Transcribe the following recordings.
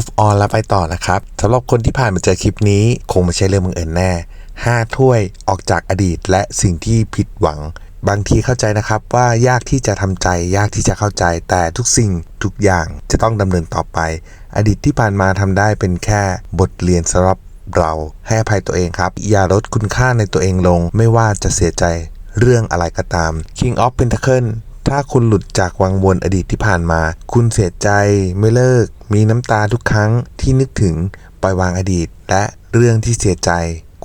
move on แล้วไปต่อนะครับสำหรับคนที่ผ่านมาเจอคลิปนี้ คงไม่ใช่เรื่องบังเอิญแน่ 5 ถ้วยออกจากอดีตและสิ่งที่ผิดหวัง บางทีเข้าใจนะครับว่ายากที่จะทำใจ ยากที่จะเข้าใจ แต่ทุกสิ่งทุกอย่างจะต้องดำเนินต่อไป อดีตที่ผ่านมาทำได้เป็นแค่บทเรียนสำหรับเราให้อภัยตัวเองครับ อย่าลดคุณค่าในตัวเองลง ไม่ว่าจะเสียใจเรื่องอะไรก็ตาม King of Pentacle ถ้าคุณหลุดจากวังวนอดีตที่ผ่านมา คุณเสียใจไม่เลิก มีน้ำตาทุกครั้งที่นึกถึงปล่อยวางอดีต และเรื่องที่เสียใจ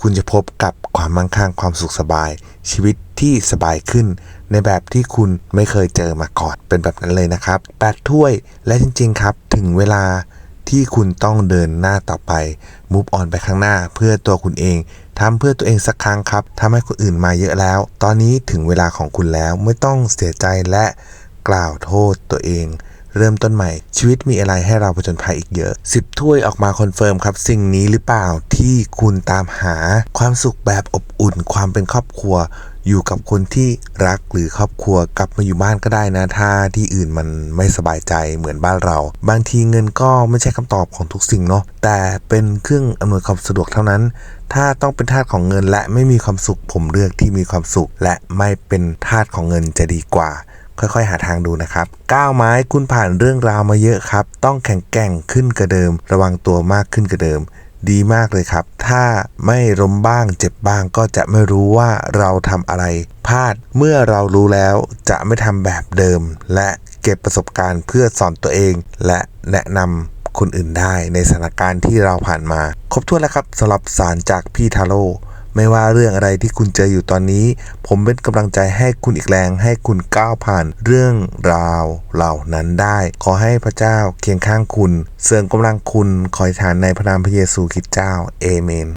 คุณจะพบกับความมั่งคั่งความสุขสบาย ชีวิตที่สบายขึ้น ในแบบที่คุณไม่เคยเจอมาก่อนเป็นแบบนั้นเลยนะครับแปดถ้วยและจริง ๆ ครับ ถึงเวลา ที่คุณต้องเดินหน้าต่อไปมูฟออนไปข้างหน้าเพื่อตัวคุณเองทำเพื่อตัวเองสักครั้งครับทำให้คนอื่นมาเยอะแล้ว ตอนนี้ถึงเวลาของคุณแล้วไม่ต้องเสียใจและกล่าวโทษตัวเอง เริ่มต้นใหม่ ชีวิตมีอะไรให้เราผจญภัยอีกเยอะ 10 ถ้วยออกมาคอนเฟิร์มครับ สิ่งนี้หรือเปล่าที่คุณตามหา ความสุขแบบอบอุ่น ความเป็นครอบครัว อยู่กับคนที่รักหรือครอบครัวกลับมาอยู่บ้านก็ได้นะ ถ้าที่อื่นมันไม่สบายใจเหมือนบ้านเรา บางทีเงินก็ไม่ใช่คำตอบของทุกสิ่งเนาะแต่เป็นเครื่องอำนวยความสะดวกเท่านั้น ถ้าต้องเป็นทาสของเงินและไม่มีความสุขผมเลือกที่มีความสุข และไม่เป็นทาสของเงินจะดีกว่า ค่อยๆ หาทางดูนะครับก้าวไม้คุณผ่านเรื่องราวมาเยอะครับ ต้องแข็งแกร่งขึ้นกว่าเดิม ระวังตัวมากขึ้นกว่าเดิม ดีมากเลยครับ ถ้าไม่ล้มบ้างเจ็บบ้างก็จะไม่รู้ว่าเราทำอะไรพลาดเมื่อเรารู้แล้วจะไม่ทำแบบเดิม และเก็บประสบการณ์เพื่อสอนตัวเอง และแนะนำคนอื่นได้ในสถานการณ์ที่เราผ่านมา ครบถ้วนแล้วครับสำหรับสารจากพี่ทาโร่ ไม่ว่าเรื่องอะไรที่คุณเจออยู่ตอนนี้ ผมเป็นกำลังใจให้คุณอีกแรง ให้คุณก้าวผ่านเรื่องราวเหล่านั้นได้ ขอให้พระเจ้าเคียงข้างคุณ เสริมกำลังคุณคอยฐานในพระนามพระเยซูคริสต์เจ้า เอเมน